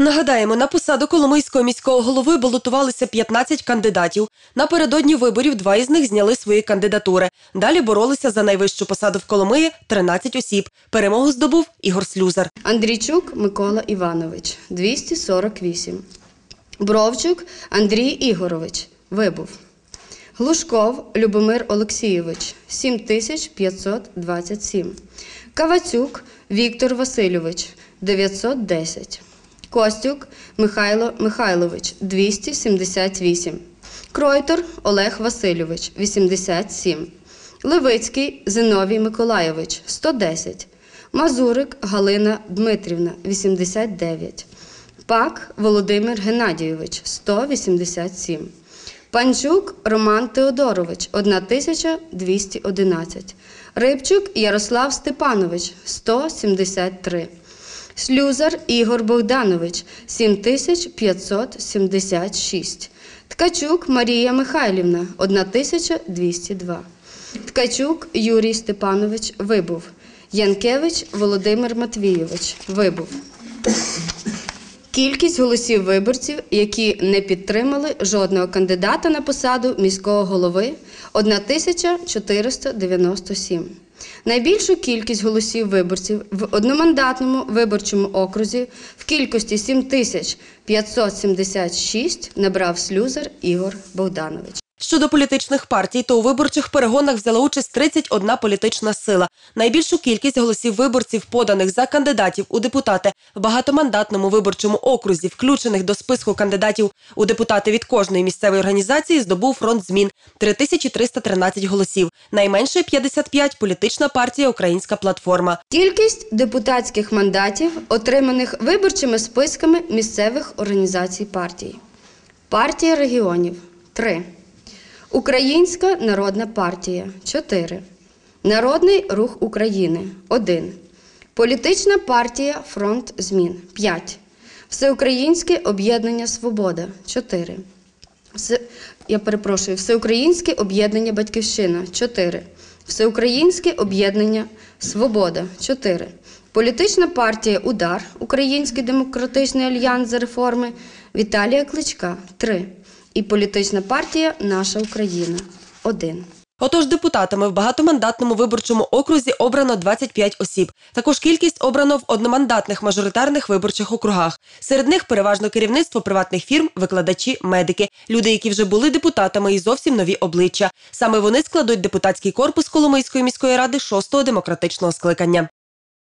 Нагадаємо, на посаду Коломийського міського голови балотувалися 15 кандидатів. Напередодні виборів два із них зняли свої кандидатури. Далі боролися за найвищу посаду в Коломиї 13 осіб. Перемогу здобув Ігор Слюзар. Андрійчук Микола Іванович 248. Бровчук Андрій Ігорович вибув. Глушков Любомир Олексійович 7527. Кавацюк Віктор Васильович 910. Костюк Михайло Михайлович 278. Кройтор Олег Васильович 87. Левицький Зиновій Миколайович 110. Мазурик Галина Дмитрівна 89. Пак Володимир Геннадійович 187. Панчук Роман Теодорович 1211. Рибчук Ярослав Степанович 173. Слюзар Ігор Богданович 7576. Ткачук Марія Михайлівна 1202. Ткачук Юрій Степанович вибув. Янкевич Володимир Матвійович вибув. Кількість голосів виборців, які не підтримали жодного кандидата на посаду міського голови 1497. Найбільшу кількість голосів виборців в одномандатному виборчому окрузі в кількості 7576 набрав слюзер Ігор Богданович. Щодо політичних партій, то у виборчих перегонах взяла участь 31 політична сила. Найбільшу кількість голосів виборців, поданих за кандидатів у депутати в багатомандатному виборчому окрузі, включених до списку кандидатів у депутати від кожної місцевої організації, здобув фронт змін 3313 голосів. Найменше 55 – політична партія Українська платформа. Кількість депутатських мандатів, отриманих виборчими списками місцевих організацій партій. Партія регіонів 3. Українська народна партія 4. Народний рух України 1. Політична партія Фронт змін 5. Всеукраїнське об'єднання Свобода 4. Все, я перепрошую, Всеукраїнське об'єднання Батьківщина 4. Всеукраїнське об'єднання Свобода 4. Політична партія Удар Український демократичний альянс за реформи Віталія Кличка 3. І політична партія Наша Україна 1. Отож, депутатами в багатомандатному виборчому окрузі обрано 25 осіб. Також кількість обрано в одномандатних мажоритарних виборчих округах. Серед них переважно керівництво приватних фірм, викладачі, медики, люди, які вже були депутатами і зовсім нові обличчя. Саме вони складуть депутатський корпус Коломийської міської ради шостого демократичного скликання.